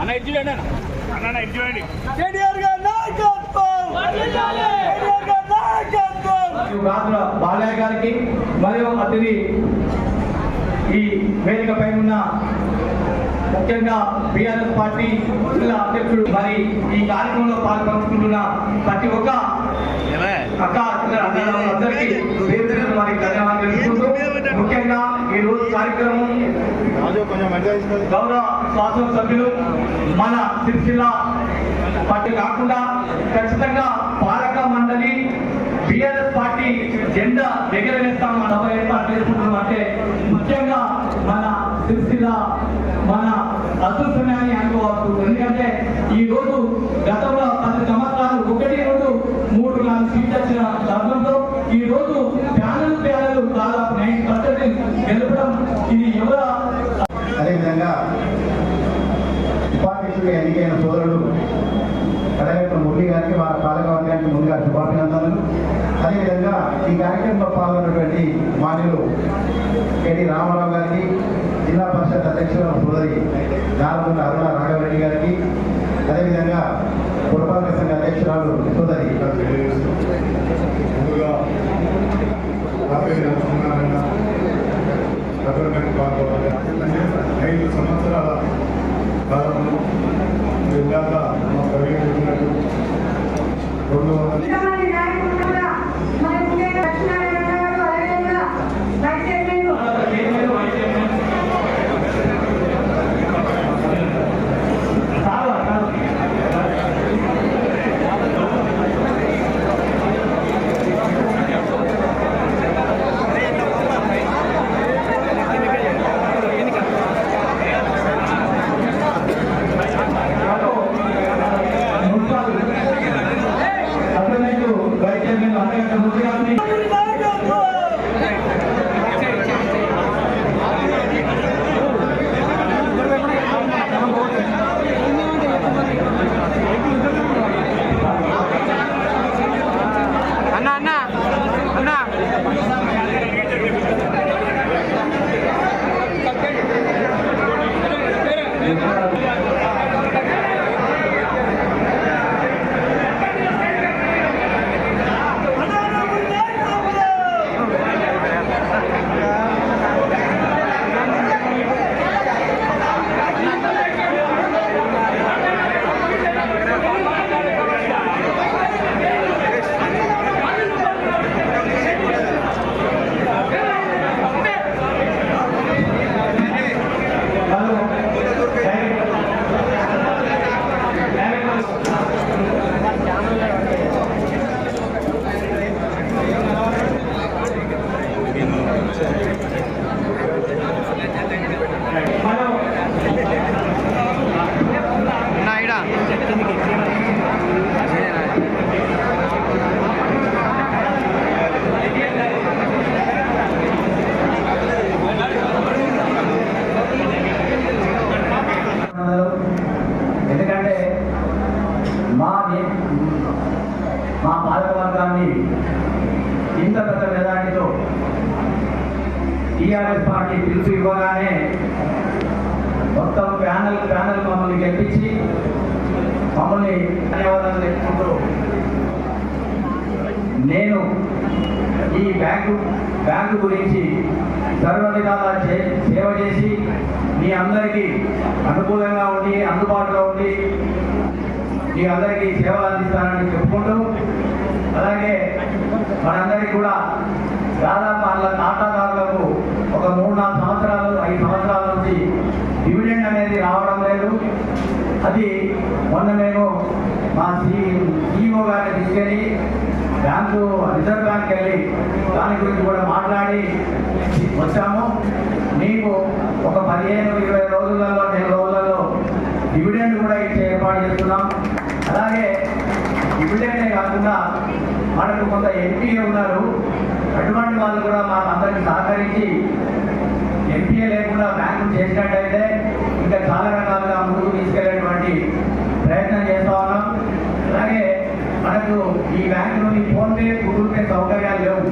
అన్న ఇది చూడండి అన్న. అన్న ఇది చూడండి. కేటీఆర్ గారి నాయకత్వం! కేటీఆర్ గారి నాయకత్వం! రాజుల బాలయ్య గారికి మరియు అతిథి ఈ వేదిక పైన ఉన్న ముఖ్యంగా బీఆర్ఎస్ పార్టీ జిల్లా అధ్యక్షుడు మరి ఈ కార్యక్రమంలో పాల్పంచుకుంటున్న ప్రతి ఒక్క అక్క అందరికీ వారికి ధన్యవాదాలు ముఖ్యంగా ఈ రోజు కార్యక్రమం గౌరవ శాసనసభ్యులు మన సిరిసిల్ల పార్టీ కాకుండా ఖచ్చితంగా పాలక మండలి బిఆర్ఎస్ పార్టీ జెండా ఎగరవేస్తాం మన సభ ఏర్పాటు చేసుకుంటున్నాం అంటే ముఖ్యంగా మన సిరిసిల్ల మన అదృష్టమని అనుకోవచ్చు ఎందుకంటే ఈ రోజు గతంలో పది సంవత్సరాలు ఒకటి రెండు మూడు నాలుగు సీట్లు వచ్చిన తరుణంలో ఈ రోజు ప్యానల్ ప్యానల్ దాదాపు నైన్ పర్సెంట్ గెలపడం ఇది ఎవర అదేవిధంగా ఉపాధ్యక్షుడిగా ఎన్నికైన సోదరుడు కడగట్ల మురళి గారికి వారి పాలకవర్గానికి ముందుగా శుభాభినందనలు అదేవిధంగా ఈ కార్యక్రమంలో పాల్గొన్నటువంటి మాన్యులు కేడి రామారావు గారికి జిల్లా పరిషత్ అధ్యక్షుల సోదరి నారదుల అరుణ రాఘవరెడ్డి గారికి అదేవిధంగా పురపాలక సంఘ అధ్యక్షురాలు సోదరి ముందుగా రాబోయే నరసింహారాయణ గవర్నమెంట్ పాల్గొనాలి ఐదు సంవత్సరాల కాలంలో జిల్లాగా మా ప్రవీణ్ చెప్పినట్టు రెండు వందల ఇంతమంది నాయకులు కూడా మరి ముఖ్యంగా లక్ష్మీనారాయణ గారు అదేవిధంగా వైస్ చైర్మన్ అన్న అన్న అన్న అన్న ఇడ ఎందుకంటే మా మా పాలక వర్గాన్ని ఇంత పెద్ద మెజార్టీతో టీఆర్ఎస్ పార్టీ పిలుపు ఇవ్వగానే మొత్తం ప్యానల్ ప్యానల్ మమ్మల్ని గెలిపించి మమ్మల్ని ధన్యవాదాలు చెప్పుకుంటూ నేను ఈ బ్యాంకు బ్యాంకు గురించి సర్వ విధాలా సేవ చేసి మీ అందరికీ అనుకూలంగా ఉండి అందుబాటులో ఉండి మీ అందరికీ సేవలు అందిస్తానని చెప్పుకుంటూ అలాగే మనందరికీ కూడా దాదాపు వాళ్ళ ఖాతాదారులకు ఒక మూడు నాలుగు సంవత్సరాలు ఐదు సంవత్సరాల నుంచి డివిడెండ్ అనేది రావడం లేదు అది మొన్న మేము మా సి సిఇఓ గారిని తీసుకెళ్ళి బ్యాంకు రిజర్వ్ బ్యాంక్ వెళ్ళి దాని గురించి కూడా మాట్లాడి వచ్చాము. మీకు ఒక పదిహేను ఇరవై రోజులలో నెల రోజులలో డివిడెండ్ కూడా ఇచ్చే ఏర్పాటు చేస్తున్నాం. అలాగే డివిడెండే కాకుండా మనకు కొంత ఎంపీఏ ఉన్నారు. అటువంటి వాళ్ళు కూడా మాకు అందరికీ సహకరించి ఎంపీఏ లేకుండా బ్యాంకు చేసినట్టయితే ఇంకా చాలా రకాలుగా ముందుకు తీసుకెళ్ళేటువంటి ప్రయత్నం చేస్తా ఉన్నాం అలాగే మనకు ఈ బ్యాంకులోని ఫోన్పే గూగుల్ పే సౌకర్యాలు లేవు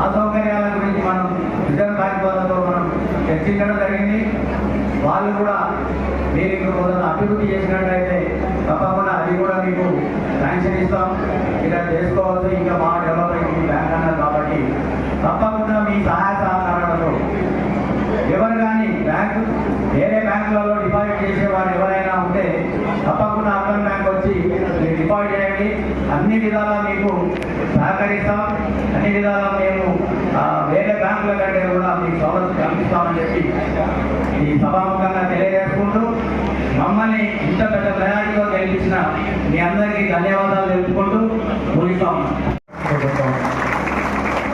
ఆ సౌకర్యాల గురించి మనం రిజర్వ్ బ్యాంక్ వాళ్ళతో మనం చర్చించడం జరిగింది. వాళ్ళు కూడా మీరు ఇప్పుడు కొంత అభివృద్ధి చేసినట్లయితే తప్పకుండా అది కూడా మీకు శాంక్షన్ ఇస్తాం. ఇలా చేసుకోవచ్చు. ఇంకా మా డెవలప్ అయింది బ్యాంక్ అన్నారు కాబట్టి తప్పకుండా మీ సహాయ సహకారాలతో ఎవరు కానీ బ్యాంకు వేరే బ్యాంకులలో డిపాజిట్ చేసేవారు ఎవరైనా ఉంటే తప్పకుండా అర్బన్ బ్యాంక్ వచ్చి మీరు డిపాజిట్ చేయండి. అన్ని విధాలా మీకు సహకరిస్తాం. అన్ని విధాలా మేము ఆ, వేరే బ్యాంకుల కంటే కూడా మీకు సౌలభ్యం కల్పిస్తామని చెప్పి ఈ సభాముఖంగా తెలియజేసుకుంటూ మమ్మల్ని ఇంత పెద్ద ప్రయాణితో గెలిపించిన మీ అందరికీ ధన్యవాదాలు తెలుపుకుంటూ ముగిస్తాం.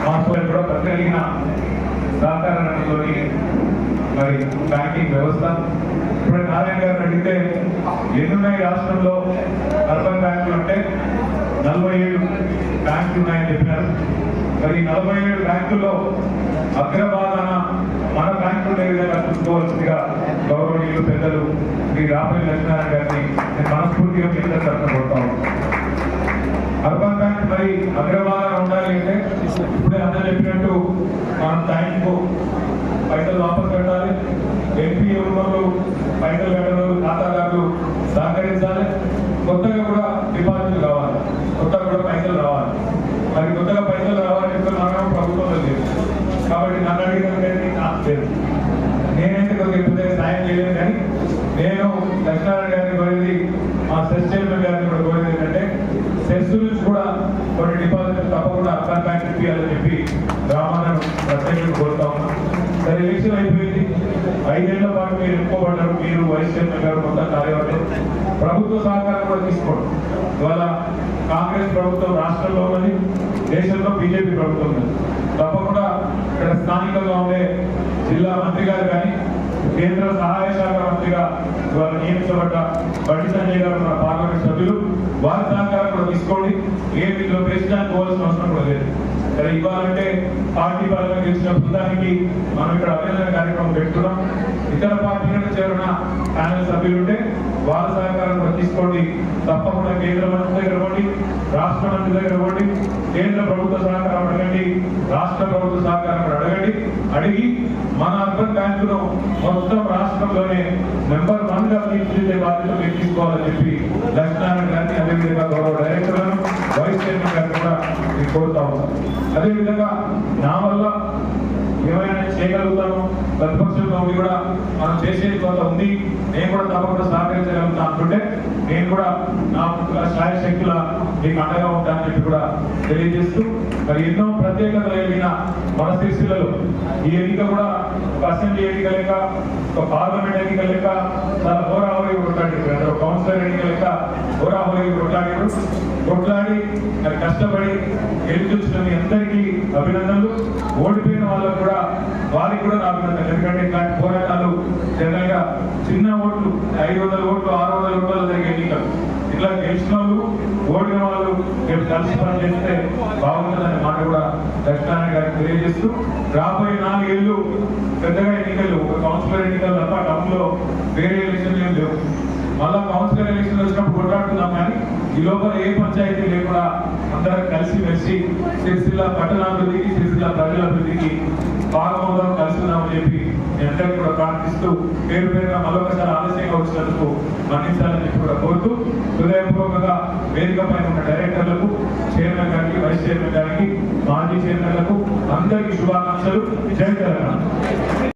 మాస్టర్ కూడా ప్రతికలిగిన సహకారాన్ని మరి బ్యాంకింగ్ వ్యవస్థ ఇప్పుడు నారాయణ గారు అడిగితే ఎన్నున్నాయి రాష్ట్రంలో అర్బన్ బ్యాంకులు అంటే నలభై ఏడు బ్యాంకులు ఉన్నాయని చెప్పినారు మరి నలభై ఏడు బ్యాంకుల్లో అగ్రభాగాన మన బ్యాంకులు ఏ విధంగా చూసుకోవాల్సిందిగా గౌరవనీయులు పెద్దలు శ్రీ రాబోయే లక్ష్మీనారాయణ గారిని నేను మనస్ఫూర్తిగా మీ అందరి తరఫున కోరుతా అర్బన్ బ్యాంక్ మరి అగ్రభాగాన ఉండాలి అంటే ఇప్పుడే అందరూ చెప్పినట్టు మనం టైంకు పైసలు వాపస్ పెట్టాలి ఎంపీ వాళ్ళు పైసలు కట్టడం ఖాతాదారులు సహకరించాలి కొత్తగా కూడా డిపాజిట్లు కావాలి కొత్తగా కూడా పైసలు రావాలి మరి కొత్తగా పైసలు రావాలంటే మనం ప్రభుత్వంలో లేదు కాబట్టి నన్ను అడిగిన నాకు లేదు నేనైతే కొద్దిగా పెద్దగా సాయం చేయలేను కానీ నేను లక్ష్మీనారాయణ గారిని కోరింది మా సెస్ చైర్మన్ గారిని కూడా కోరింది ఏంటంటే సెస్ నుంచి కూడా కొన్ని డిపాజిట్ తప్పకుండా అర్బన్ బ్యాంక్ ఇప్పించాలని చెప్పి గ్రామాలను ప్రత్యేకంగా కోరుతా ఉన్నాం. సరే ఎలక్షన్ అయిపోయింది. ఐదేళ్ళ పాటు మీరు ఎన్నుకోబడ్డారు మీరు వైస్ చైర్మన్ గారు కొంత కార్యవర్గం. ప్రభుత్వ సహకారం కూడా తీసుకోండి. ఇవాళ కాంగ్రెస్ ప్రభుత్వం రాష్ట్రంలో ఉన్నది. దేశంలో బీజేపీ ప్రభుత్వం ఉన్నది. తప్పకుండా ఇక్కడ స్థానికంగా ఉండే జిల్లా మంత్రి గారు కానీ కేంద్ర సహాయ శాఖ మంత్రిగా ఇవాళ నియమించబడ్డ బండి సంజయ్ గారు మన పార్లమెంట్ సభ్యులు వారి సహకారం కూడా తీసుకోండి. ఏ వీటిలో ప్రెసిడెంట్ పోవాల్సిన అవసరం కూడా లేదు. సరే ఇవ్వాలంటే పార్టీ పరంగా గెలిచిన బృందానికి మనం ఇక్కడ అభినందన కార్యక్రమం పెట్టుకున్నాం ఇతర పార్టీలకు చేరిన ప్యానెల్ సభ్యులు ఉంటే వారి సహకారం తీసుకోండి. తప్పకుండా కేంద్ర మంత్రి దగ్గర ఇవ్వండి రాష్ట్ర మంత్రి దగ్గర ఇవ్వండి కేంద్ర ప్రభుత్వ సహకారం అడగండి రాష్ట్ర ప్రభుత్వ సహకారం అడగండి. అడిగి మన అర్బన్ బ్యాంకులో మొత్తం రాష్ట్రంలోనే నెంబర్ వన్గా తీర్చిదిద్దే బాధ్యత మీరు తీసుకోవాలని చెప్పి లక్ష్మీనారాయణ గారిని అదేవిధంగా గౌరవ డైరెక్టర్లను వైస్ చైర్మన్ గారిని కూడా నేను కోరుతా ఉన్నాను. అదేవిధంగా నా వల్ల ఏమైనా చేయగలుగుతాను ప్రతిపక్షంలో ఉండి కూడా మనం చేసేది కొంత ఉంది. నేను కూడా తప్పకుండా సహకరించగలుగుతా అనుకుంటే నేను కూడా నా శాయశక్తుల శక్తుల మీకు అండగా ఉంటానని చెప్పి కూడా తెలియజేస్తూ మరి ఎన్నో ప్రత్యేకత కలిగిన మన శిశులలో ఈ ఎన్నిక కూడా ఒక అసెంబ్లీ ఎన్నిక లేక ఒక పార్లమెంట్ ఎన్నిక లేక చాలా హోరాహోరీ కొట్లాడారు ఒక కౌన్సిలర్ ఎన్నిక లేక హోరాహోరీ కొట్లాడారు కొట్లాడి మరి కష్టపడి గెలిచొచ్చిన మీ అందరికీ అభినందనలు. ఓడిపోయిన వాళ్ళకు కూడా వారికి కూడా నా అభినందనలు. ఎందుకంటే ఇట్లాంటి పోరాటాలు జనరల్గా చిన్న ఓట్లు ఐదు వందల ఓట్లు ఆరు వందల ఓట్ల ఇలా ఇట్లా గెలిచిన వాళ్ళు ఓడిన వాళ్ళు రేపు కలిసి పని చేస్తే బాగుంటుందనే మాట కూడా లక్ష్మీనారాయణ గారికి తెలియజేస్తూ రాబోయే నాలుగేళ్ళు పెద్దగా ఎన్నికలు ఒక కౌన్సిలర్ ఎన్నికలు తప్ప టౌన్లో వేరే ఎలక్షన్లు ఏం లేవు. మళ్ళా కౌన్సిలర్ ఎలక్షన్ వచ్చినప్పుడు కొట్లాడుతున్నాం కానీ ఈ లోపల ఏ పంచాయతీ లేకుండా అందరం కలిసి మెలిసి సిరిసిల్ల పట్టణాభివృద్ధికి సిరిసిల్ల ప్రజలాభివృద్ధికి భాగమవుదాం కలిసి ఉందామని చెప్పి నేను అందరికీ కూడా ప్రార్థిస్తూ పేరు పేరుగా మరొకసారి ఆలస్యంగా వచ్చినందుకు మన్నించాలని కూడా కోరుతూ హృదయపూర్వకంగా వేదిక పైన ఉన్న డైరెక్టర్లకు చైర్మన్ గారికి వైస్ చైర్మన్ గారికి మాజీ చైర్మన్లకు అందరికీ శుభాకాంక్షలు. జై తెలంగాణ.